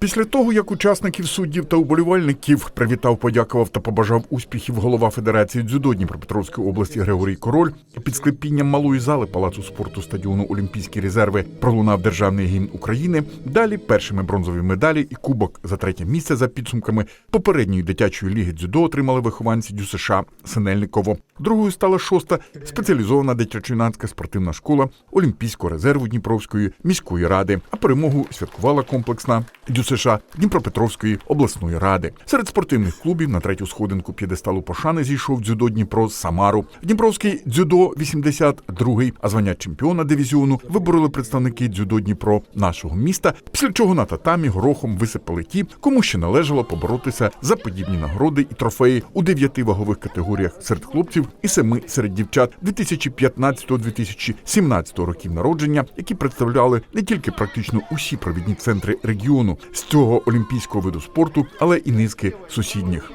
Після того, як учасників суддів та уболівальників привітав, подякував та побажав успіхів голова Федерації дзюдо Дніпропетровської області Григорій Король, під склепінням малої зали палацу спорту стадіону Олімпійські резерви пролунав державний гімн України. Далі першими бронзові медалі і кубок за третє місце за підсумками попередньої дитячої ліги дзюдо отримали вихованці ДЮСШ Синельниково. Другою стала шоста спеціалізована дитячо-юнацька спортивна школа Олімпійського резерву Дніпровської міської ради. А перемогу святкувала комплексна ДЮСШ Дніпропетровської обласної ради. Серед спортивних клубів на третю сходинку п'єдесталу пошани зійшов дзюдо Дніпро з Самару. Дніпровський дзюдо 82-й, а звання чемпіона дивізіону вибороли представники дзюдо Дніпро нашого міста. Після чого на татамі горохом висипали ті, кому ще належало поборотися за подібні нагороди і трофеї у дев'яти вагових категоріях серед хлопців і семи серед дівчат 2015-2017 років народження, які представляли не тільки практично усі провідні центри регіону з цього олімпійського виду спорту, але і низки сусідніх.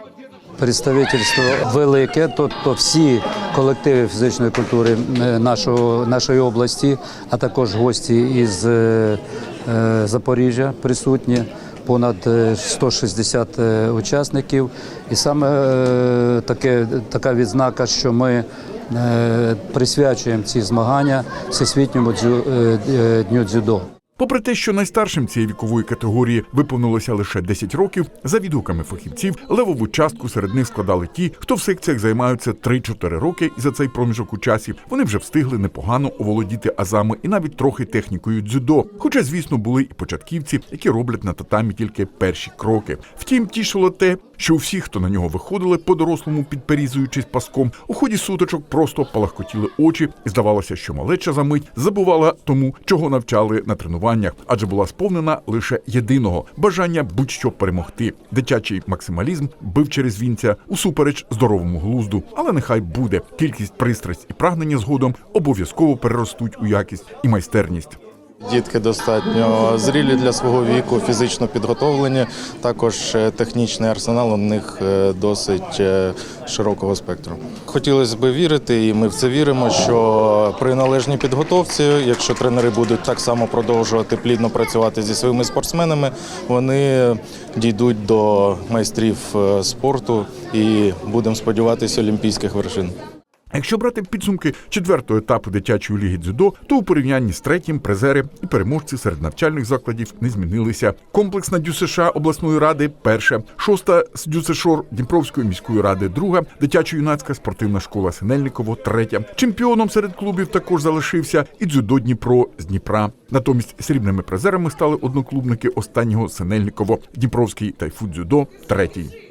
Представительство велике, тобто всі колективи фізичної культури е, нашого, нашої області, а також гості із е, е, Запоріжжя присутні. Понад е, 160 е, учасників, і саме таке, така відзнака, що ми присвячуємо ці змагання всесвітньому дню дзюдо. Попри те, що найстаршим цієї вікової категорії виповнилося лише 10 років, за відгуками фахівців левову частку серед них складали ті, хто в секціях займаються 3-4 роки, і за цей проміжок у часі вони вже встигли непогано оволодіти азами і навіть трохи технікою дзюдо. Хоча, звісно, були і початківці, які роблять на татамі тільки перші кроки. Втім, тішило те, що у всіх, хто на нього виходили, по-дорослому підперізуючись паском, у ході суточок просто палахкотіли очі, і здавалося, що малеча за мить забувала тому, чого навчали на тренуваннях, адже була сповнена лише єдиного бажання будь-що перемогти. Дитячий максималізм бив через вінця усупереч здоровому глузду. Але нехай буде кількість пристрасть і прагнення згодом обов'язково переростуть у якість і майстерність. Дітки достатньо зрілі для свого віку, фізично підготовлені. Також е, технічний арсенал у них е, досить е, широкого спектру. Хотілося б вірити, і ми в це віримо, що при належній підготовці, якщо тренери будуть так само продовжувати плідно працювати зі своїми спортсменами, вони дійдуть до майстрів спорту і будемо сподіватися олімпійських вершин. Якщо брати підсумки четвертого етапу дитячої ліги дзюдо, то у порівнянні з третім призери і переможці серед навчальних закладів не змінилися. Комплексна ДЮСШ обласної ради перша, шоста з ДЮСШОР Дніпровської міської ради друга, дитячо-юнацька спортивна школа Синельниково третя. Чемпіоном серед клубів також залишився і дзюдо Дніпро з Дніпра. Натомість срібними призерами стали одноклубники останнього Синельниково, Дніпровський тайфу дзюдо третій.